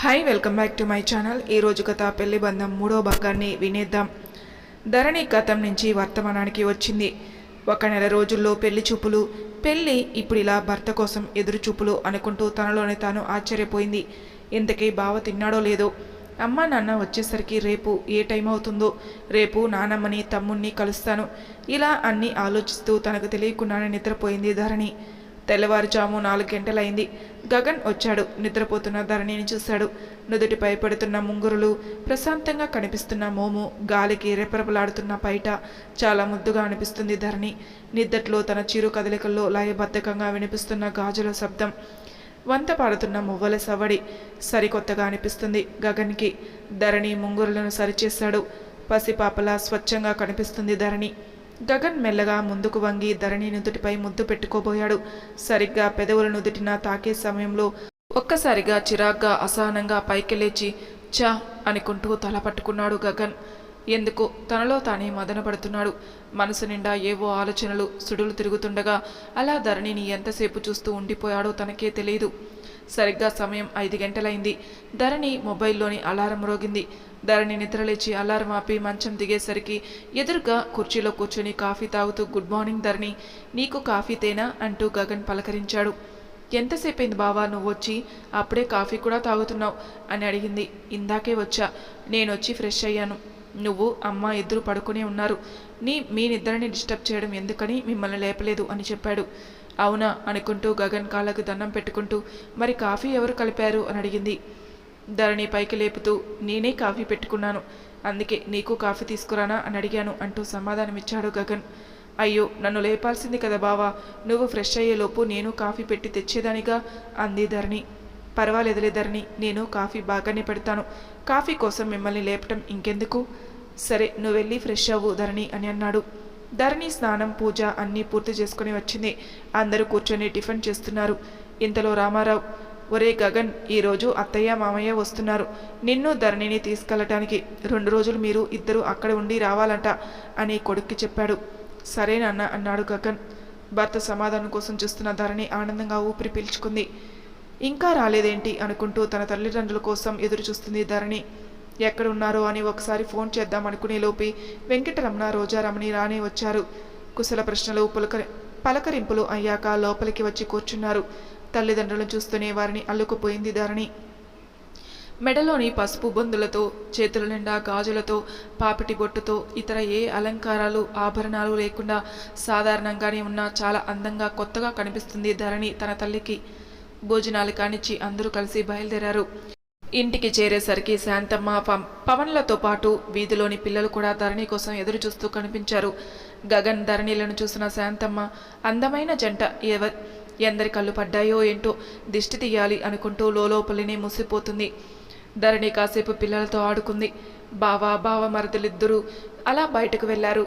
Hi welcome back to my channel ఈరోజు కథ పెళ్ళి బంధం మూడో భాగాన్ని వినేద్దాం. ధరణి గతం నుంచి వర్తమానానికి వచ్చింది. ఒక నెల రోజుల్లో పెళ్ళి చూపులు పెళ్ళి ఇప్పుడు ఇలా భర్త కోసం ఎదురు చూపులు అనుకుంటూ తనలోనే తాను ఆశ్చర్యపోయింది. ఇంతకీ బావ తిన్నాడో లేదో? అమ్మ నాన్న వచ్చేసరికి రేపు ఏ టైం అవుతుందో? రేపు నానమ్మని తమ్ముణ్ణి కలుస్తాను. ఇలా అన్నీ ఆలోచిస్తూ తనకు తెలియకుండానే నిద్రపోయింది ధరణి. తెల్లవారుజాము నాలుగు గంటలైంది. గగన్ వచ్చాడు. నిద్రపోతున్న ధరణిని చూశాడు. నుదుటిపై పడుతున్న ముంగురులు ప్రశాంతంగా కనిపిస్తున్న మోము గాలికి రెపరెపలాడుతున్న పైట చాలా ముద్దుగా అనిపిస్తుంది ధరణి. నిద్దట్లో తన చిరు కదలికల్లో లయబద్ధకంగా వినిపిస్తున్న గాజుల శబ్దం. వంత పాడుతున్న మువ్వల సవడి సరికొత్తగా అనిపిస్తుంది గగన్కి. ధరణి ముంగురులను సరిచేశాడు. పసిపాపలా స్వచ్ఛంగా కనిపిస్తుంది ధరణి. గగన్ మెల్లగా ముందుకు వంగి ధరణి నుదుటిపై ముద్దు పెట్టుకోబోయాడు. సరిగ్గా పెదవుల నుదుటిన తాకే సమయంలో ఒక్కసారిగా చిరాగ్గా అసహనంగా పైకి లేచి చా అనుకుంటూ తల పట్టుకున్నాడు గగన్. ఎందుకు? తనలో తానే మదనపడుతున్నాడు మనసు నిండా ఏవో ఆలోచనలు సుడులు తిరుగుతుండగా అలా ధరణిని ఎంతసేపు చూస్తూ ఉండిపోయాడో తనకే తెలియదు సరిగ్గా సమయం ఐదు గంటలైంది. ధరణి మొబైల్లోని అలారం రోగింది ధరణి నిద్రలేచి అలారం ఆపి మంచం దిగేసరికి ఎదురుగా కుర్చీలో కూర్చొని కాఫీ తాగుతూ గుడ్ మార్నింగ్ ధరణి నీకు కాఫీ తేనా? అంటూ గగన్ పలకరించాడు. ఎంతసేపైంది బావా నువ్వు వచ్చి? అప్పుడే కాఫీ కూడా తాగుతున్నావు అని అడిగింది. ఇందాకే వచ్చా. నేను వచ్చి ఫ్రెష్ అయ్యాను. నువ్వు అమ్మ ఇద్దరు పడుకునే ఉన్నారు. నీ మీ నిద్రని డిస్టర్బ్ చేయడం ఎందుకని మిమ్మల్ని లేపలేదు అని చెప్పాడు. అవునా అనుకుంటూ గగన్ కాళ్ళకు దండం పెట్టుకుంటూ మరి కాఫీ ఎవరు కలిపారు? అని అడిగింది. ధరణి పైకి లేపుతూ నేనే కాఫీ పెట్టుకున్నాను. అందుకే నీకు కాఫీ తీసుకురానా? అని అడిగాను అంటూ సమాధానమిచ్చాడు గగన్. అయ్యో నన్ను లేపాల్సింది కదా బావా. నువ్వు ఫ్రెష్ అయ్యేలోపు నేను కాఫీ పెట్టి తెచ్చేదానిగా? అంది ధరణి. పర్వాలేదులే ధరణి నేను కాఫీ బాగానే పెడతాను. కాఫీ కోసం మిమ్మల్ని లేపటం ఇంకెందుకు? సరే నువ్వు వెళ్ళి ఫ్రెష్ అవ్వు ధరణి అని అన్నాడు. ధరణి స్నానం పూజ అన్నీ పూర్తి చేసుకుని వచ్చింది. అందరూ కూర్చొని టిఫిన్ చేస్తున్నారు. ఇంతలో రామారావు ఒరే గగన్ ఈరోజు అత్తయ్య మామయ్య వస్తున్నారు. నిన్ను ధరణిని తీసుకెళ్ళటానికి రెండు రోజులు మీరు ఇద్దరు అక్కడ ఉండి రావాలంట అని కొడుక్కి చెప్పాడు. సరేనన్న అన్నాడు గగన్. భర్త సమాధానం కోసం చూస్తున్న ధరణి ఆనందంగా ఊపిరి పీల్చుకుంది. ఇంకా రాలేదేంటి అనుకుంటూ తన తల్లిదండ్రుల కోసం ఎదురు చూస్తుంది ధరణి. ఎక్కడున్నారో అని ఒకసారి ఫోన్ చేద్దాం అనుకునే లోపి వెంకటరమణ రోజారమణి రానే వచ్చారు. కుశల ప్రశ్నలు పులక పలకరింపులు అయ్యాక లోపలికి వచ్చి కూర్చున్నారు. తల్లిదండ్రులను చూస్తూనే వారిని అల్లుకుపోయింది ధరణి. మెడలోని పసుపు బొందులతో చేతుల నిండా గాజులతో పాపిటి బొట్టుతో ఇతర ఏ అలంకారాలు ఆభరణాలు లేకుండా సాధారణంగానే ఉన్న చాలా అందంగా కొత్తగా కనిపిస్తుంది ధరణి తన తల్లికి. భోజనాలు కానిచ్చి అందరూ కలిసి బయలుదేరారు. ఇంటికి చేరేసరికి శాంతమ్మ పవన్లతో పాటు వీధిలోని పిల్లలు కూడా ధరణి కోసం ఎదురు చూస్తూ కనిపించారు. గగన్ ధరణిలను చూసిన శాంతమ్మ అందమైన జంట ఎవ ఎందరి కళ్ళు పడ్డాయో ఏంటో దిష్టి తీయాలి అనుకుంటూ లోపలినే ముసిపోతుంది. ధరణి కాసేపు పిల్లలతో ఆడుకుంది. బావ బావ మరదలిద్దరూ అలా బయటకు వెళ్ళారు.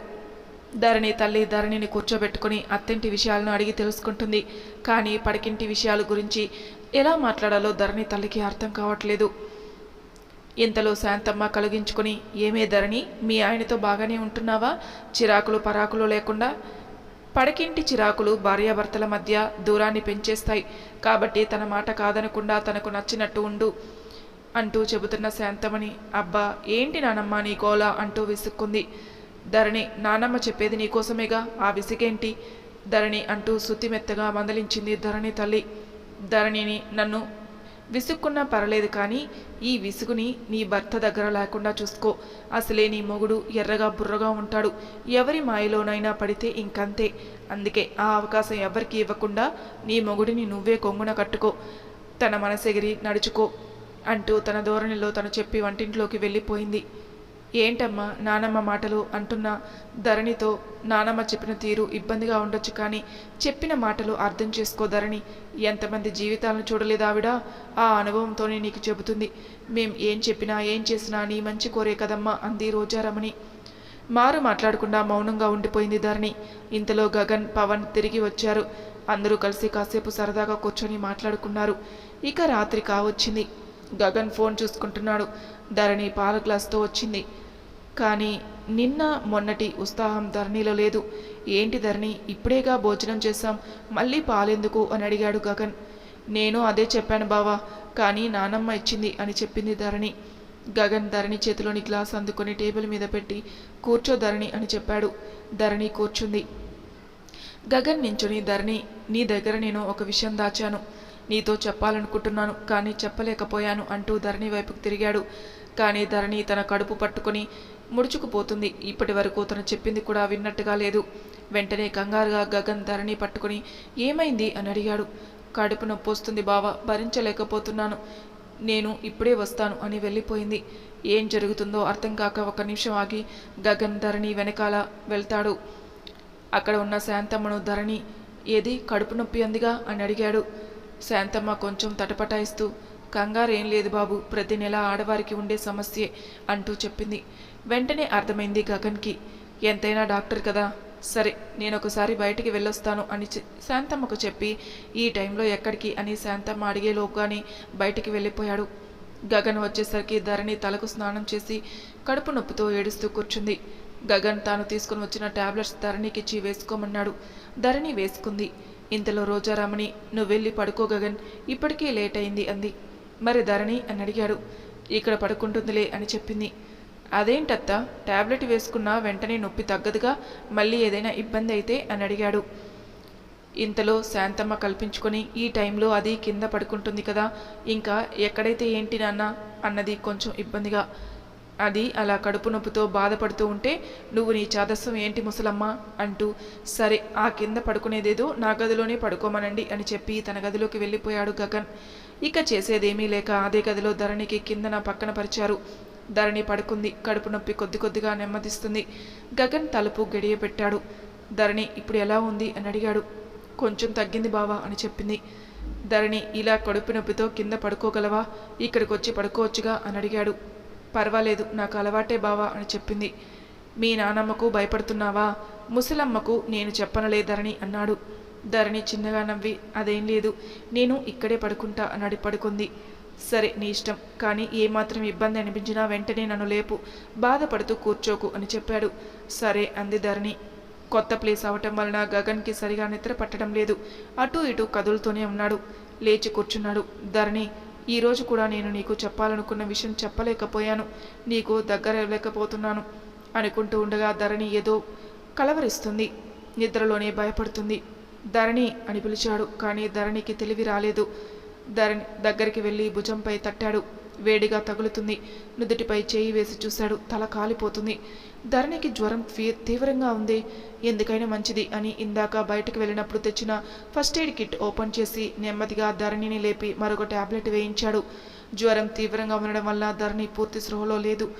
ధరణి తల్లి ధరణిని కూర్చోబెట్టుకుని అత్తింటి విషయాలను అడిగి తెలుసుకుంటుంది. కానీ పడకింటి విషయాల గురించి ఎలా మాట్లాడాలో ధరణి తల్లికి అర్థం కావట్లేదు. ఇంతలో శాంతమ్మ కలిగించుకుని ఏమే ధరణి మీ ఆయనతో బాగానే ఉంటున్నావా? చిరాకులు పరాకులు లేకుండా పడకింటి చిరాకులు భార్యాభర్తల మధ్య దూరాన్ని పెంచేస్తాయి. కాబట్టి తన మాట కాదనకుండా తనకు నచ్చినట్టు ఉండు అంటూ చెబుతున్న శాంతమని అబ్బా ఏంటి నానమ్మ నీ గోలా? అంటూ విసుక్కుంది. ధరణి నానమ్మ చెప్పేది నీకోసమేగా ఆ విసిగేంటి? ధరణి అంటూ శుతిమెత్తగా మందలించింది ధరణి తల్లి. ధరణిని నన్ను విసుక్కున్నా పర్లేదు కానీ ఈ విసుగుని నీ భర్త దగ్గర లేకుండా చూసుకో. అసలే నీ మొగుడు ఎర్రగా బుర్రగా ఉంటాడు. ఎవరి మాయలోనైనా పడితే ఇంకంతే. అందుకే ఆ అవకాశం ఎవరికి ఇవ్వకుండా నీ మొగుడిని నువ్వే కొంగున కట్టుకో. తన మనసెగిరి నడుచుకో అంటూ తన ధోరణిలో తను చెప్పి వంటింట్లోకి వెళ్ళిపోయింది. ఏంటమ్మా నానమ్మ మాటలు అంటున్న ధరణితో నానమ్మ చెప్పిన తీరు ఇబ్బందిగా ఉండొచ్చు కానీ చెప్పిన మాటలు అర్థం చేసుకో ధరణి. ఎంతమంది జీవితాలను చూడలేదు ఆవిడ? ఆ అనుభవంతోనే నీకు చెబుతుంది. మేం ఏం చెప్పినా ఏం చేసినా నీ మంచి కోరే కదమ్మా అంది రోజారమణి మారు మాట్లాడకుండా మౌనంగా ఉండిపోయింది ధరణి. ఇంతలో గగన్ పవన్ తిరిగి వచ్చారు. అందరూ కలిసి కాసేపు సరదాగా కూర్చొని మాట్లాడుకున్నారు. ఇక రాత్రి కావచ్చింది. గగన్ ఫోన్ చూసుకుంటున్నాడు. ధరణి పాల గ్లాస్తో వచ్చింది. కానీ నిన్న మొన్నటి ఉత్సాహం ధరణిలో లేదు. ఏంటి ధరణి? ఇప్పుడేగా భోజనం చేశాం. మళ్ళీ పాలెందుకు? అని అడిగాడు గగన్. నేను అదే చెప్పాను బావా కానీ నానమ్మ ఇచ్చింది అని చెప్పింది ధరణి. గగన్ ధరణి చేతిలోని గ్లాస్ అందుకొని టేబుల్ మీద పెట్టి కూర్చో ధరణి అని చెప్పాడు. ధరణి కూర్చుంది. గగన్ నించుని ధరణి నీ దగ్గర నేను ఒక విషయం దాచాను. నీతో చెప్పాలనుకుంటున్నాను కానీ చెప్పలేకపోయాను అంటూ ధరణి వైపుకు తిరిగాడు. కానీ ధరణి తన కడుపు పట్టుకొని ముడుచుకుపోతుంది. ఇప్పటి వరకు తను చెప్పింది కూడా విన్నట్టుగా లేదు. వెంటనే కంగారుగా గగన్ ధరణి పట్టుకుని ఏమైంది? అని అడిగాడు. కడుపు నొప్పి వస్తుంది బావ భరించలేకపోతున్నాను. నేను ఇప్పుడే వస్తాను అని వెళ్ళిపోయింది. ఏం జరుగుతుందో అర్థం కాక ఒక నిమిషం ఆగి గగన్ ధరణి వెనకాల వెళ్తాడు. అక్కడ ఉన్న శాంతమ్మను ధరణి ఏది? కడుపు నొప్పి అందిగా? అని అడిగాడు. శాంతమ్మ కొంచెం తటపటాయిస్తూ కంగారు ఏం లేదు బాబు ప్రతి నెల ఆడవారికి ఉండే సమస్యే అంటూ చెప్పింది. వెంటనే అర్థమైంది గగన్కి. ఎంతైనా డాక్టర్ కదా? సరే నేను ఒకసారి బయటికి వెళ్ళొస్తాను అని శాంతమ్మకు చెప్పి ఈ టైంలో ఎక్కడికి? అని శాంతమ్మ అడిగేలోగానే బయటికి వెళ్ళిపోయాడు. గగన్ వచ్చేసరికి ధరణి తలకు స్నానం చేసి కడుపు నొప్పితో ఏడుస్తూ కూర్చుంది. గగన్ తాను తీసుకుని వచ్చిన టాబ్లెట్స్ ధరణికిచ్చి వేసుకోమన్నాడు. ధరణి వేసుకుంది. ఇంతలో రోజారామని నువ్వు వెళ్ళి పడుకో గగన్. ఇప్పటికే లేట్ అయింది అంది. మరి ధరణి? అని అడిగాడు. ఇక్కడ పడుకుంటుందిలే అని చెప్పింది. అదేంటత్తా? టాబ్లెట్ వేసుకున్నా వెంటనే నొప్పి తగ్గదుగా? మళ్ళీ ఏదైనా ఇబ్బంది అయితే? అని అడిగాడు. ఇంతలో శాంతమ్మ కల్పించుకొని ఈ టైంలో అది కింద పడుకుంటుంది కదా ఇంకా ఎక్కడైతే ఏంటి నాన్న? అన్నది కొంచెం ఇబ్బందిగా. అది అలా కడుపు నొప్పితో బాధపడుతూ ఉంటే నువ్వు నీ చాదస్సం ఏంటి ముసలమ్మ? అంటూ సరే ఆ కింద పడుకునేదేదో నా గదిలోనే పడుకోమనండి అని చెప్పి తన గదిలోకి వెళ్ళిపోయాడు గగన్. ఇక చేసేదేమీ లేక అదే గదిలో ధరణికి కిందన పక్కన పరిచారు. ధరణి పడుకుంది. కడుపు నొప్పి కొద్ది కొద్దిగా నెమ్మదిస్తుంది. గగన్ తలుపు గడియబెట్టాడు. ధరణి ఇప్పుడు ఎలా ఉంది? అని అడిగాడు. కొంచెం తగ్గింది బావా అని చెప్పింది. ధరణి ఇలా కడుపు నొప్పితో కింద పడుకోగలవా? ఇక్కడికి వచ్చి పడుకోవచ్చుగా అని అడిగాడు. పర్వాలేదు నాకు అలవాటే బావా అని చెప్పింది. మీ నానమ్మకు భయపడుతున్నావా? ముసలమ్మకు నేను చెప్పనలే ధరణి అన్నాడు. ధరణి చిన్నగా నవ్వి అదేం లేదు. నేను ఇక్కడే పడుకుంటా అన్నాడు పడుకుంది. సరే నీ ఇష్టం. కానీ ఏమాత్రం ఇబ్బంది అనిపించినా వెంటనే నన్ను లేపు. బాధపడుతూ కూర్చోకు అని చెప్పాడు. సరే అంది ధరణి. కొత్త ప్లేస్ అవటం వలన గగన్కి సరిగా నిద్ర పట్టడం లేదు. అటూ ఇటూ కదులుతూనే ఉన్నాడు. లేచి కూర్చున్నాడు. ధరణి ఈరోజు కూడా నేను నీకు చెప్పాలనుకున్న విషయం చెప్పలేకపోయాను. నీకు దగ్గర లేకపోతున్నాను అనుకుంటూ ఉండగా ధరణి ఏదో కలవరిస్తుంది. నిద్రలోనే భయపడుతుంది. ధరణి అని పిలిచాడు కానీ ధరణికి తెలివి రాలేదు. ధరణి దగ్గరికి వెళ్ళి భుజంపై తట్టాడు. వేడిగా తగులుతుంది. నుదుటిపై చేయి వేసి చూశాడు. తల కాలిపోతుంది. ధరణికి జ్వరం ఫీ- తీవ్రంగా ఉంది. ఎందుకైనా మంచిది అని ఇందాక బయటకు వెళ్ళినప్పుడు తెచ్చిన ఫస్ట్ ఎయిడ్ కిట్ ఓపెన్ చేసి నెమ్మదిగా ధరణిని లేపి మరొక టాబ్లెట్ వేయించాడు. జ్వరం తీవ్రంగా ఉండడం వల్ల ధరణి పూర్తి స్పృహలో లేదు.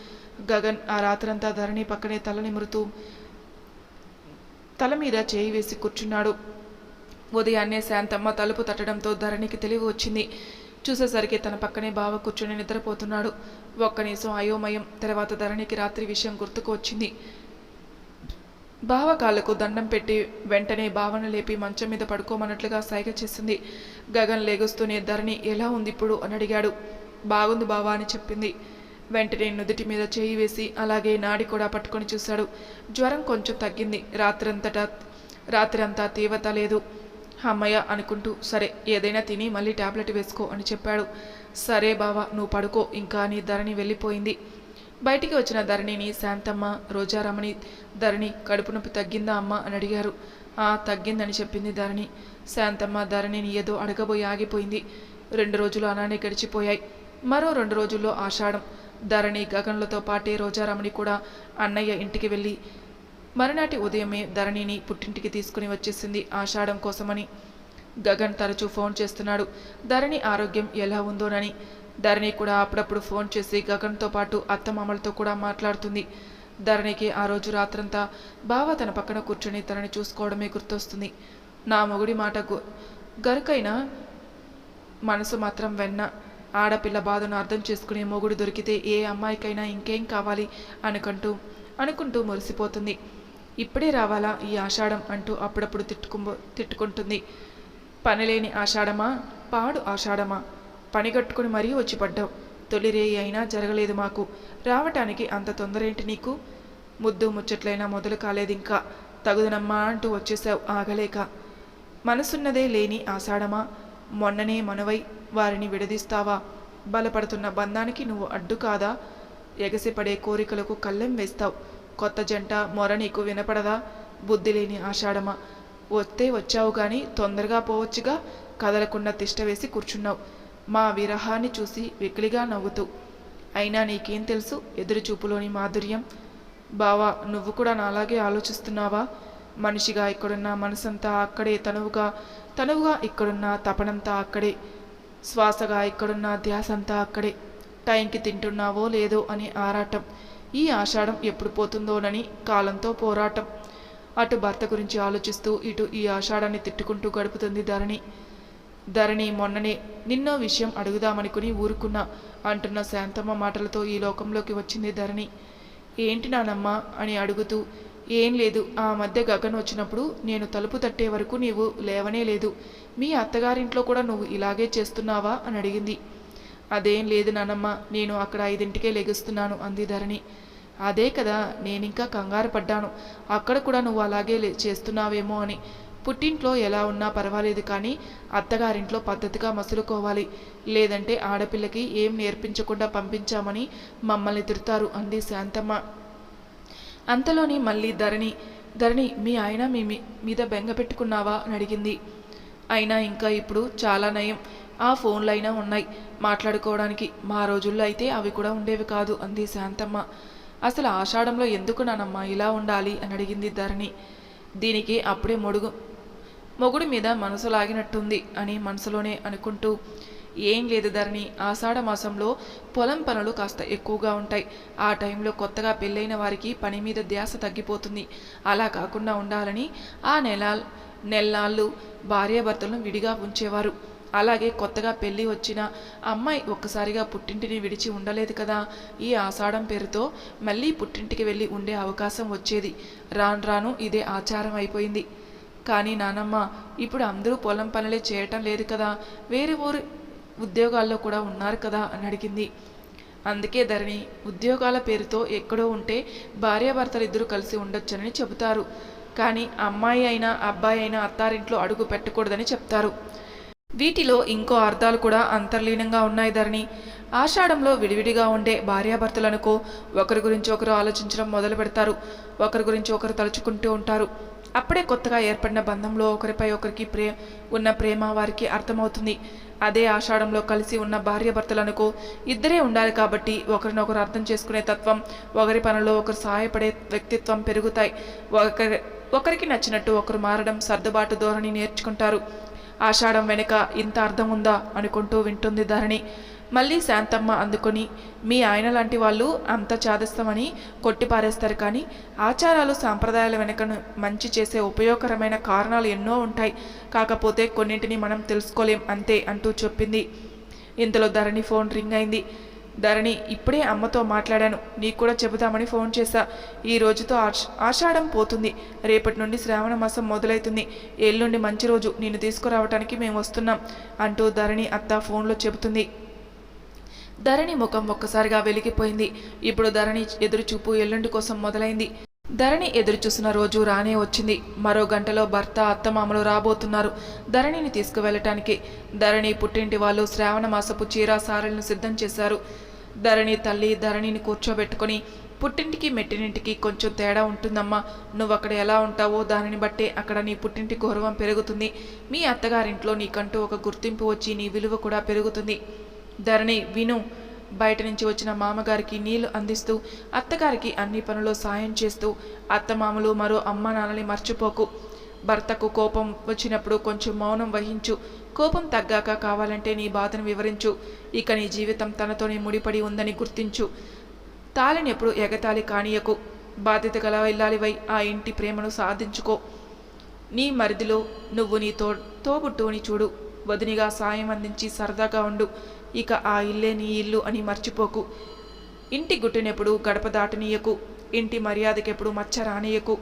గగన్ ఆ రాత్రంతా ధరణి పక్కనే తల నిమురుతూ తల మీద చేయి వేసి కూర్చున్నాడు. ఉదయాన్నే శాంతమ్మ తలుపు తట్టడంతో ధరణికి తెలివి వచ్చింది. చూసేసరికి తన పక్కనే బావ కూర్చొని నిద్రపోతున్నాడు. ఒక్క నిమిషం అయోమయం తర్వాత ధరణికి రాత్రి విషయం గుర్తుకు వచ్చింది. బావ కాళ్ళకు దండం పెట్టి వెంటనే బావను లేపి మంచం మీద పడుకోమన్నట్లుగా సైగ చేసింది. గగన్ లేగుస్తూనే ధరణి ఎలా ఉంది ఇప్పుడు? అని అడిగాడు. బాగుంది బావా అని చెప్పింది. వెంటనే నుదుటి మీద చేయి వేసి అలాగే నాడి కూడా పట్టుకొని చూశాడు. జ్వరం కొంచెం తగ్గింది. రాత్రంతటా రాత్రి అంతా తీవ్రత లేదు. అమ్మయ్య అనుకుంటూ సరే ఏదైనా తిని మళ్ళీ టాబ్లెట్ వేసుకో అని చెప్పాడు. సరే బావా నువ్వు పడుకో ఇంకా నీ ధరణి వెళ్ళిపోయింది. బయటికి వచ్చిన ధరణిని శాంతమ్మ రోజారమణి ధరణి కడుపు నొప్పి తగ్గిందా అమ్మ అని అడిగారు. ఆ తగ్గిందని చెప్పింది ధరణి. శాంతమ్మ ధరణిని ఏదో అడగబోయి ఆగిపోయింది. రెండు రోజులు అలానే గడిచిపోయాయి. మరో రెండు రోజుల్లో ఆషాఢం. ధరణి గగన్లతో పాటే రోజారమణి కూడా అన్నయ్య ఇంటికి వెళ్ళి మరునాటి ఉదయమే ధరణిని పుట్టింటికి తీసుకుని వచ్చేసింది ఆషాఢం కోసమని. గగన్ తరచూ ఫోన్ చేస్తున్నాడు. ధరణి ఆరోగ్యం ఎలా ఉందోనని. ధరణి కూడా అప్పుడప్పుడు ఫోన్ చేసి గగన్తో పాటు అత్తమామలతో కూడా మాట్లాడుతుంది. ధరణికి ఆ రోజు రాత్రంతా బావ తన పక్కన కూర్చొని తనని చూసుకోవడమే గుర్తొస్తుంది. నా మొగుడి మాట గరుకైనా మనసు మాత్రం వెన్న. ఆడపిల్ల బాధను అర్థం చేసుకునే మొగుడు దొరికితే ఏ అమ్మాయికైనా ఇంకేం కావాలి అనుకుంటూ అనుకుంటూ మురిసిపోతుంది. ఇప్పుడే రావాలా ఈ ఆషాఢం అంటూ అప్పుడప్పుడు తిట్టుకుంబో తిట్టుకుంటుంది. పనిలేని ఆషాఢమా? పాడు ఆషాఢమా? పనిగట్టుకుని మరీ వచ్చి పడ్డావు. తొలి అయినా జరగలేదు మాకు. రావటానికి అంత తొందర ఏంటి నీకు? ముద్దు ముచ్చట్లైనా మొదలు కాలేదు ఇంకా తగుదనమ్మా అంటూ వచ్చేసావు ఆగలేక. మనసున్నదే లేని ఆషాఢమా? మొన్ననే మనవై వారిని విడదీస్తావా? బలపడుతున్న బంధానికి నువ్వు అడ్డు కాదా ఎగసిపడే కోరికలకు కళ్ళెం వేస్తావు. కొత్త జంట మొర నీకు వినపడదా? బుద్ధి లేని ఆషాఢమా వస్తే వచ్చావు కానీ తొందరగా పోవచ్చుగా? కదలకుండా తిష్ట వేసి కూర్చున్నావు. మా విరహాన్ని చూసి వెకిలిగా నవ్వుతూ. అయినా నీకేం తెలుసు? ఎదురుచూపులోని మాధుర్యం. బావా నువ్వు కూడా నాలాగే ఆలోచిస్తున్నావా? మనిషిగా ఇక్కడున్న మనసంతా అక్కడే తనువుగా తనువుగా ఇక్కడున్న తపనంతా అక్కడే. శ్వాసగా ఇక్కడున్న ధ్యాసంతా అక్కడే. టైంకి తింటున్నావో లేదో అని ఆరాటం. ఈ ఆషాఢం ఎప్పుడు పోతుందోనని కాలంతో పోరాటం. అటు భర్త గురించి ఆలోచిస్తూ ఇటు ఈ ఆషాఢాన్ని తిట్టుకుంటూ గడుపుతుంది ధరణి. ధరణి మొన్ననే నిన్నో విషయం అడుగుదామనుకుని ఊరుకున్నా అంటున్న శాంతమ్మ మాటలతో ఈ లోకంలోకి వచ్చింది ధరణి. ఏంటి నానమ్మ అని అడుగుతూ ఏం లేదు ఆ మధ్య గగన్ వచ్చినప్పుడు నేను తలుపు తట్టే వరకు నీవు లేవనే లేదు. మీ అత్తగారింట్లో కూడా నువ్వు ఇలాగే చేస్తున్నావా అని అడిగింది. అదేం లేదు నానమ్మ నేను అక్కడ ఐదింటికే లెగుస్తున్నాను అంది ధరణి. అదే కదా నేనింకా కంగారు పడ్డాను. అక్కడ కూడా నువ్వు అలాగే లే- చేస్తున్నావేమో అని. పుట్టింట్లో ఎలా ఉన్నా పర్వాలేదు కానీ అత్తగారింట్లో పద్ధతిగా మసులుకోవాలి. లేదంటే ఆడపిల్లకి ఏం నేర్పించకుండా పంపించామని మమ్మల్ని తిడతారు అంది శాంతమ్మ. అంతలోని మళ్ళీ ధరణి ధరణి మీ ఆయన మీ- మీద బెంగ పెట్టుకున్నావా అని అడిగింది. అయినా ఇంకా ఇప్పుడు చాలా నయం. ఆ ఫోన్లైనా ఉన్నాయి. మాట్లాడుకోవడానికి మా రోజుల్లో అయితే అవి కూడా ఉండేవి కాదు అంది శాంతమ్మ. అసలు ఆషాఢంలో ఎందుకు నానమ్మ ఇలా ఉండాలి అని అడిగింది ధరణి. దీనికి అప్పుడే మొడుగు. మొగుడు మీద మనసు లాగినట్టుంది అని మనసులోనే అనుకుంటూ. ఏం లేదు ధరణి ఆషాఢ మాసంలో పొలం పనులు కాస్త ఎక్కువగా ఉంటాయి. ఆ టైంలో కొత్తగా పెళ్ళైన వారికి పని మీద ధ్యాస తగ్గిపోతుంది. అలా కాకుండా ఉండాలని ఆ నెల నెల్లాళ్ళు భార్యాభర్తలను విడిగా ఉంచేవారు. అలాగే కొత్తగా పెళ్ళి వచ్చిన అమ్మాయి ఒక్కసారిగా పుట్టింటిని విడిచి ఉండలేదు కదా. ఈ ఆషాఢం పేరుతో మళ్ళీ పుట్టింటికి వెళ్ళి ఉండే అవకాశం వచ్చేది. రాను రాను ఇదే ఆచారం అయిపోయింది. కానీ నానమ్మ ఇప్పుడు అందరూ పొలం పనులే చేయటం లేదు కదా. వేరే ఊరు ఉద్యోగాల్లో కూడా ఉన్నారు కదా అని అడిగింది. అందుకే ధరణి ఉద్యోగాల పేరుతో ఎక్కడో ఉంటే భార్యాభర్తలు ఇద్దరు కలిసి ఉండొచ్చని చెబుతారు. కానీ అమ్మాయి అయినా అబ్బాయి అయినా అత్తారింట్లో అడుగు పెట్టకూడదని చెప్తారు. వీటిలో ఇంకో అర్థాలు కూడా అంతర్లీనంగా ఉన్నాయి ధరణి. ఆషాఢంలో విడివిడిగా ఉండే భార్యాభర్తలనుకో ఒకరి గురించి ఒకరు ఆలోచించడం మొదలు పెడతారు. ఒకరి గురించి ఒకరు తలుచుకుంటూ ఉంటారు. అప్పుడే కొత్తగా ఏర్పడిన బంధంలో ఒకరిపై ఒకరికి ప్రే ఉన్న ప్రేమ వారికి అర్థమవుతుంది. అదే ఆషాఢంలో కలిసి ఉన్న భార్యాభర్తలనుకో ఇద్దరే ఉండాలి కాబట్టి ఒకరినొకరు అర్థం చేసుకునే తత్వం ఒకరి పనుల్లో ఒకరు సహాయపడే వ్యక్తిత్వం పెరుగుతాయి. ఒకరి ఒకరికి నచ్చినట్టు ఒకరు మారడం సర్దుబాటు ధోరణి నేర్చుకుంటారు. ఆషాఢం వెనుక ఇంత అర్థం ఉందా అనుకుంటూ వింటుంది ధరణి. మళ్ళీ శాంతమ్మ అందుకొని మీ ఆయన లాంటి వాళ్ళు అంత చాదిస్తామని కొట్టిపారేస్తారు కానీ ఆచారాలు సాంప్రదాయాల వెనుక మంచి చేసే ఉపయోగకరమైన కారణాలు ఎన్నో ఉంటాయి. కాకపోతే కొన్నింటిని మనం తెలుసుకోలేం అంతే అంటూ చెప్పింది. ఇంతలో ధరణి ఫోన్ రింగ్ అయింది. ధరణి ఇప్పుడే అమ్మతో మాట్లాడాను. నీకు కూడా చెబుదామని ఫోన్ చేశా. ఈ రోజుతో ఆష్ ఆషాఢం పోతుంది. రేపటి నుండి శ్రావణ మాసం మొదలవుతుంది ఎల్లుండి మంచి రోజు. నిన్ను తీసుకురావటానికి మేము వస్తున్నాం అంటూ ధరణి అత్త ఫోన్లో చెబుతుంది. ధరణి ముఖం ఒక్కసారిగా వెలిగిపోయింది. ఇప్పుడు ధరణి ఎదురుచూపు ఎల్లుండి కోసం మొదలైంది. ధరణి ఎదురుచూసిన రోజు రానే వచ్చింది. మరో గంటలో భర్త అత్తమామలు రాబోతున్నారు. ధరణిని తీసుకువెళ్ళటానికి ధరణి పుట్టింటి వాళ్ళు శ్రావణ మాసపు చీర సారలను సిద్ధం చేశారు. ధరణి తల్లి ధరణిని కూర్చోబెట్టుకొని పుట్టింటికి మెట్టినింటికి కొంచెం తేడా ఉంటుందమ్మా. నువ్వు అక్కడ ఎలా ఉంటావో దానిని బట్టే అక్కడ నీ పుట్టింటి గౌరవం పెరుగుతుంది. మీ అత్తగారింట్లో నీకంటూ ఒక గుర్తింపు వచ్చి నీ విలువ కూడా పెరుగుతుంది. ధరణి విను బయట నుంచి వచ్చిన మామగారికి నీళ్ళు అందిస్తూ అత్తగారికి అన్ని పనుల్లో సాయం చేస్తూ అత్తమామలు మరో అమ్మ నాన్నని మర్చిపోకు. భర్తకు కోపం వచ్చినప్పుడు కొంచెం మౌనం వహించు. కోపం తగ్గాక కావాలంటే నీ బాధను వివరించు. ఇక నీ జీవితం తనతోనే ముడిపడి ఉందని గుర్తించు. తాళిని ఎప్పుడు ఎగతాళి కానీయకు. బాధ్యత గల వెళ్ళాలివై ఆ ఇంటి ప్రేమను సాధించుకో. నీ మరిదిలో నువ్వు నీ తో తోబుట్టుని చూడు. వదినిగా సాయం అందించి సరదాగా ఉండు. ఇక ఆ ఇల్లే నీ ఇల్లు అని మర్చిపోకు. ఇంటి గుట్టినప్పుడు గడప దాటనీయకు ఇంటి మర్యాదకెప్పుడు మచ్చ రానీయకు.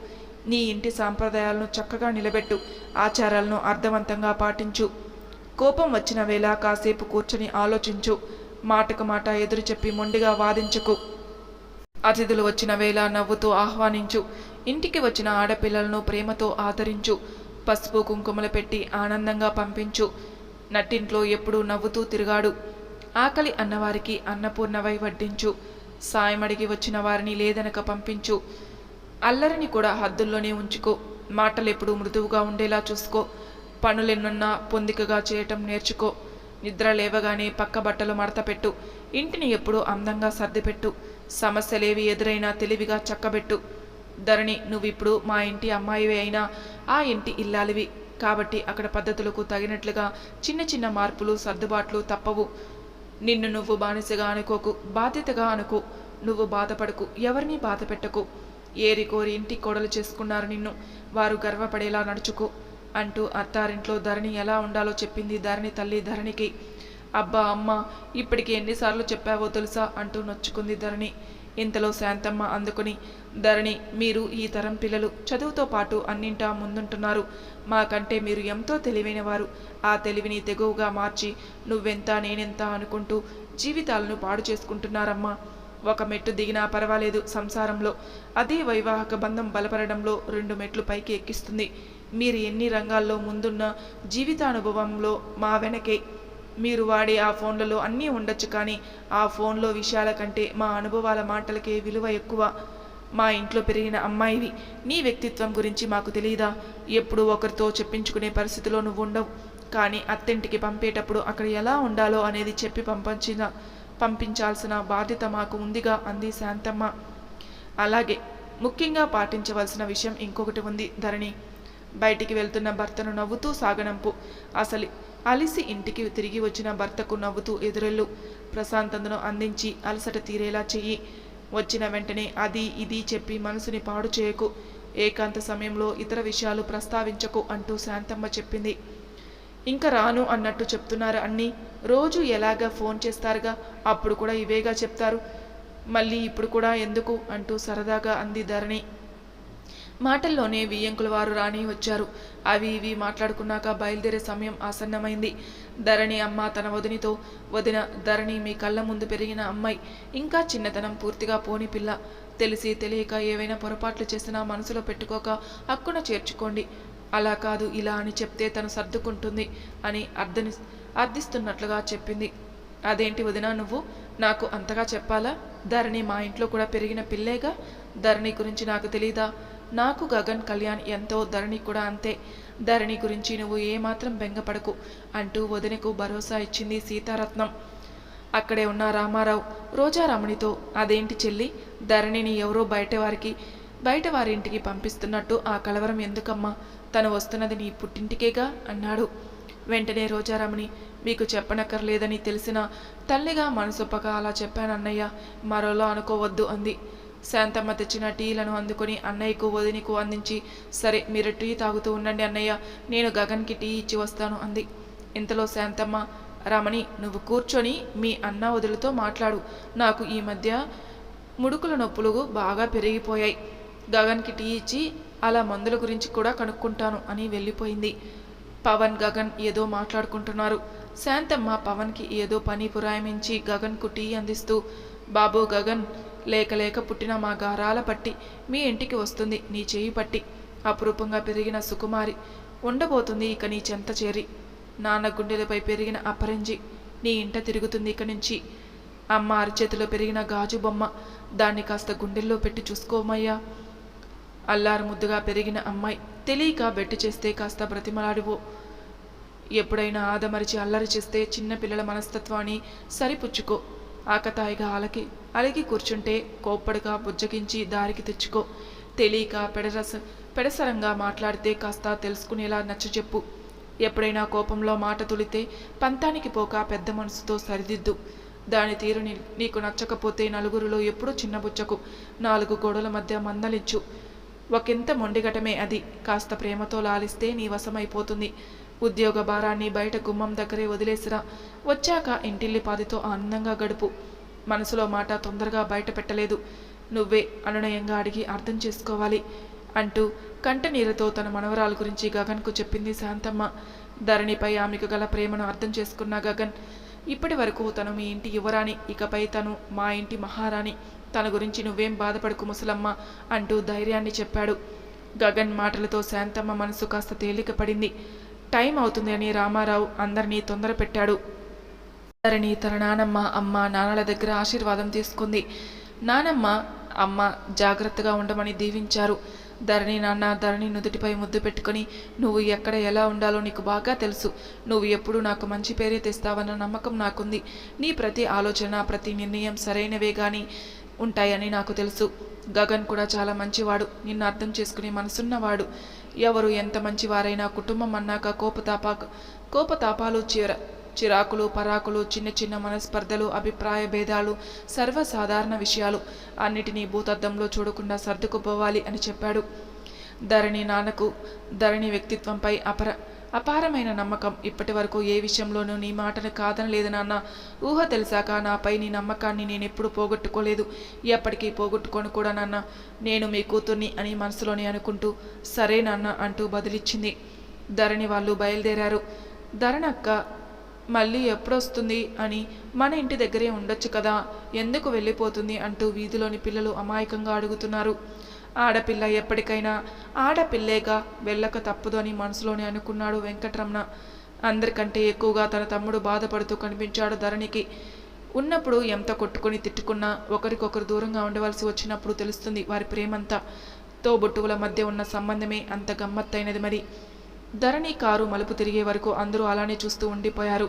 నీ ఇంటి సాంప్రదాయాలను చక్కగా నిలబెట్టు ఆచారాలను అర్థవంతంగా పాటించు. కోపం వచ్చిన వేళ కాసేపు కూర్చొని ఆలోచించు మాటకు మాట ఎదురు చెప్పి మొండిగా వాదించకు. అతిథులు వచ్చిన వేళ నవ్వుతూ ఆహ్వానించు ఇంటికి వచ్చిన ఆడపిల్లలను ప్రేమతో ఆదరించు పసుపు కుంకుమలు పెట్టి ఆనందంగా పంపించు. నట్టింట్లో ఎప్పుడూ నవ్వుతూ తిరిగాడు. ఆకలి అన్నవారికి అన్నపూర్ణవై వడ్డించు. సాయం అడిగి వచ్చిన వారిని లేదనక పంపించు. అల్లరిని కూడా హద్దుల్లోనే ఉంచుకో. మాటలు మృదువుగా ఉండేలా చూసుకో. పనులెన్నున్నా పొందికగా చేయటం నేర్చుకో. నిద్ర లేవగానే పక్క బట్టలు మడతపెట్టు ఇంటిని ఎప్పుడూ అందంగా సర్దిపెట్టు సమస్యలేవి ఎదురైనా తెలివిగా చక్కబెట్టు. ధరణి నువ్విప్పుడు మా ఇంటి అమ్మాయివే అయినా ఆ ఇంటి ఇల్లాలివి. కాబట్టి అక్కడ పద్ధతులకు తగినట్లుగా చిన్న చిన్న మార్పులు సర్దుబాట్లు తప్పవు. నిన్ను నువ్వు బానిసగా అనుకోకు బాధ్యతగా అనుకో. నువ్వు బాధపడకు ఎవరిని బాధ పెట్టకు. ఏరి కోరి ఇంటి కోడలు చేసుకున్నారు నిన్ను వారు గర్వపడేలా నడుచుకో అంటూ అత్తారింట్లో ధరణి ఎలా ఉండాలో చెప్పింది ధరణి తల్లి ధరణికి. అబ్బా అమ్మ ఇప్పటికి ఎన్నిసార్లు చెప్పావో తెలుసా? అంటూ నొచ్చుకుంది ధరణి. ఇంతలో శాంతమ్మ అందుకుని ధరణి మీరు ఈ తరం పిల్లలు చదువుతో పాటు అన్నింటా ముందుంటున్నారు. మాకంటే మీరు ఎంతో తెలివైనవారు. ఆ తెలివిని తెగువగా మార్చి నువ్వెంత నేనెంత అనుకుంటూ జీవితాలను పాడు చేసుకుంటున్నారమ్మా. ఒక మెట్టు దిగినా పర్వాలేదు సంసారంలో. అదే వైవాహక బంధం బలపడడంలో రెండు మెట్లు పైకి ఎక్కిస్తుంది. మీరు ఎన్ని రంగాల్లో ముందున్న జీవితానుభవంలో మా వెనకే మీరు వాడే ఆ ఫోన్లలో అన్నీ ఉండొచ్చు కానీ ఆ ఫోన్లో విషయాల కంటే మా అనుభవాల మాటలకే విలువ ఎక్కువ. మా ఇంట్లో పెరిగిన అమ్మాయివి నీ వ్యక్తిత్వం గురించి మాకు తెలియదా ఎప్పుడు ఒకరితో చెప్పించుకునే పరిస్థితిలో నువ్వు ఉండవు. కానీ అత్తింటికి పంపేటప్పుడు అక్కడ ఎలా ఉండాలో అనేది చెప్పి పంపించిన పంపించాల్సిన బాధ్యత మాకు ఉందిగా అంది శాంతమ్మ. అలాగే ముఖ్యంగా పాటించవలసిన విషయం ఇంకొకటి ఉంది ధరణి. బయటికి వెళ్తున్న భర్తను నవ్వుతూ సాగనంపు. అసలు అలిసి ఇంటికి తిరిగి వచ్చిన భర్తకు నవ్వుతూ ఎదురెళ్ళు. ప్రశాంతతను అందించి అలసట తీరేలా చెయ్యి. వచ్చిన వెంటనే అది ఇది చెప్పి మనసుని పాడు చేయకు. ఏకాంత సమయంలో ఇతర విషయాలు ప్రస్తావించకు అంటూ శాంతమ్మ చెప్పింది. ఇంకా రాను అన్నట్టు చెప్తున్నారు అన్నీ. రోజు ఎలాగా ఫోన్ చేస్తారుగా? అప్పుడు కూడా ఇవేగా చెప్తారు? మళ్ళీ ఇప్పుడు కూడా ఎందుకు? అంటూ సరదాగా అంది ధరణి. మాటల్లోనే వియ్యంకుల వారు రాని వచ్చారు. అవి ఇవి మాట్లాడుకున్నాక బయలుదేరే సమయం ఆసన్నమైంది. ధరణి అమ్మ తన వదినితో వదిన ధరణి మీ కళ్ళ ముందు పెరిగిన అమ్మాయి. ఇంకా చిన్నతనం పూర్తిగా పోని పిల్ల. తెలిసి తెలియక ఏవైనా పొరపాట్లు చేసినా మనసులో పెట్టుకోక హక్కున చేర్చుకోండి. అలా కాదు ఇలా అని చెప్తే తను సర్దుకుంటుంది అని అర్థని అర్థిస్తున్నట్లుగా చెప్పింది. అదేంటి వదినా నువ్వు? నాకు అంతగా చెప్పాలా? ధరణి మా ఇంట్లో కూడా పెరిగిన పిల్లేగా? ధరణి గురించి నాకు తెలీదా? నాకు గగన్ కళ్యాణ్ ఎంతో ధరణి కూడా అంతే. ధరణి గురించి నువ్వు ఏమాత్రం బెంగపడకు అంటూ వదినకు భరోసా ఇచ్చింది సీతారత్నం. అక్కడే ఉన్న రామారావు రోజారమణితో అదేంటి చెల్లి? ధరణిని ఎవరో బయట వారికి బయట వారింటికి పంపిస్తున్నట్టు ఆ కలవరం ఎందుకమ్మా? తను వస్తున్నది నీ పుట్టింటికేగా? అన్నాడు. వెంటనే రోజారమణి మీకు చెప్పనక్కర్లేదని తెలిసిన తల్లిగా మనసొప్పక అలా చెప్పానన్నయ్య. మరోలా అనుకోవద్దు అంది. శాంతమ్మ తెచ్చిన టీలను అందుకొని అన్నయ్యకు వదినికు అందించి సరే మీరు టీ తాగుతూ ఉండండి అన్నయ్య నేను గగన్కి టీ ఇచ్చి వస్తాను అంది. ఇంతలో శాంతమ్మ రమణి నువ్వు కూర్చొని మీ అన్న వదులతో మాట్లాడు. నాకు ఈ మధ్య ముడుకుల నొప్పులు బాగా పెరిగిపోయాయి. గగన్కి టీ ఇచ్చి అలా మందుల గురించి కూడా కనుక్కుంటాను అని వెళ్ళిపోయింది. పవన్ గగన్ ఏదో మాట్లాడుకుంటున్నారు. శాంతమ్మ పవన్కి ఏదో పని పురాయమించి గగన్కు టీ అందిస్తూ బాబు గగన్ లేక లేక పుట్టిన మా గారాల పట్టి మీ ఇంటికి వస్తుంది నీ చేయి పట్టి. అపురూపంగా పెరిగిన సుకుమారి ఉండబోతుంది ఇక నీ చెంత చేరి. నాన్న గుండెలపై పెరిగిన అపరంజి నీ ఇంట తిరుగుతుంది ఇక నుంచి. అమ్మ అరిచేతిలో పెరిగిన గాజు బొమ్మ దాన్ని కాస్త గుండెల్లో పెట్టి చూసుకోమయ్యా. అల్లారు ముద్దుగా పెరిగిన అమ్మాయి తెలియక బెట్టు చేస్తే కాస్త బ్రతిమలాడివో. ఎప్పుడైనా ఆదమరిచి అల్లరి చేస్తే చిన్నపిల్లల మనస్తత్వాన్ని సరిపుచ్చుకో. ఆకతాయిగా అలకి అలిగి కూర్చుంటే కోప్పడుగా బుజ్జగించి దారికి తెచ్చుకో. తెలియక పెడరస పెడసరంగా మాట్లాడితే కాస్త తెలుసుకునేలా నచ్చజెప్పు ఎప్పుడైనా కోపంలో మాట తులితే పంతానికి పోక పెద్ద మనసుతో సరిదిద్దు. దాని తీరుని నీకు నచ్చకపోతే నలుగురిలో ఎప్పుడూ చిన్నబుచ్చకు నాలుగు గోడల మధ్య మందలించు. ఒకంత మొండిగటమే అది. కాస్త ప్రేమతో లాలిస్తే నీ వశమైపోతుంది. ఉద్యోగ భారాన్ని బయట గుమ్మం దగ్గరే వదిలేసిరా. వచ్చాక ఇంటిల్లిపాదితో ఆనందంగా గడుపు. మనసులో మాట తొందరగా బయట పెట్టలేదు. నువ్వే అనునయంగా అడిగి అర్థం చేసుకోవాలి అంటూ కంటనీరుతో తన మనవరాల గురించి గగన్కు చెప్పింది శాంతమ్మ. ధరణిపై ఆమెకు గల ప్రేమను అర్థం చేసుకున్న గగన్ ఇప్పటి వరకు తను మీ ఇంటి యువరాణి ఇకపై తను మా ఇంటి మహారాణి. తన గురించి నువ్వేం బాధపడకు ముసలమ్మ అంటూ ధైర్యాన్ని చెప్పాడు. గగన్ మాటలతో శాంతమ్మ మనసు కాస్త తేలిక పడింది టైం అవుతుంది అని రామారావు అందరినీ తొందర పెట్టాడు. అందరినీ తన నానమ్మ అమ్మ నాన్నల దగ్గర ఆశీర్వాదం తీసుకుంది. నానమ్మ అమ్మ జాగ్రత్తగా ఉండమని దీవించారు. ధరణి నాన్న ధరణి నుదుటిపై ముద్దు పెట్టుకొని నువ్వు ఎక్కడ ఎలా ఉండాలో నీకు బాగా తెలుసు. నువ్వు ఎప్పుడు నాకు మంచి పేరే తెస్తావన్న నమ్మకం నాకుంది. నీ ప్రతి ఆలోచన ప్రతి నిర్ణయం సరైనవే కానీ ఉంటాయని నాకు తెలుసు. గగన్ కూడా చాలా మంచివాడు. నిన్ను అర్థం చేసుకునే మనసున్నవాడు. ఎవరు ఎంత మంచివారైనా కుటుంబం అన్నాక కోపతాపా కోపతాపాలు చిర చిరాకులు పరాకులు చిన్న చిన్న మనస్పర్ధలు అభిప్రాయ భేదాలు సర్వసాధారణ విషయాలు అన్నిటినీ భూతద్దంలో చూడకుండా సర్దుకుపోవాలి అని చెప్పాడు. ధరణి నాన్నకు ధరణి వ్యక్తిత్వంపై అపర అపారమైన నమ్మకం. ఇప్పటి వరకు ఏ విషయంలోనూ నీ మాటను కాదనలేదు నాన్న. ఊహ తెలిసాక నాపై నీ నమ్మకాన్ని నేను ఎప్పుడు పోగొట్టుకోలేదు. ఎప్పటికీ పోగొట్టుకొని కూడా నాన్న. నేను మీ కూతుర్ని అని మనసులోనే అనుకుంటూ సరే నాన్న అంటూ బదిలిచ్చింది. ధరణి వాళ్ళు బయలుదేరారు. ధరణక్క మళ్ళీ ఎప్పుడొస్తుంది అని మన ఇంటి దగ్గరే ఉండొచ్చు కదా ఎందుకు వెళ్ళిపోతుంది అంటూ వీధిలోని పిల్లలు అమాయకంగా అడుగుతున్నారు. ఆడపిల్ల ఎప్పటికైనా ఆడపిల్లేగా వెళ్ళక తప్పదు అని మనసులోనే అనుకున్నాడు వెంకటరమణ. అందరికంటే ఎక్కువగా తన తమ్ముడు బాధపడుతూ కనిపించాడు ధరణికి. ఉన్నప్పుడు ఎంత కొట్టుకొని తిట్టుకున్నా ఒకరికొకరు దూరంగా ఉండవలసి వచ్చినప్పుడు తెలుస్తుంది వారి ప్రేమంతా. తోబుట్టువుల మధ్య ఉన్న సంబంధమే అంత గమ్మత్తైనది మరి. ధరణి కారు మలుపు తిరిగే వరకు అందరూ అలానే చూస్తూ ఉండిపోయారు.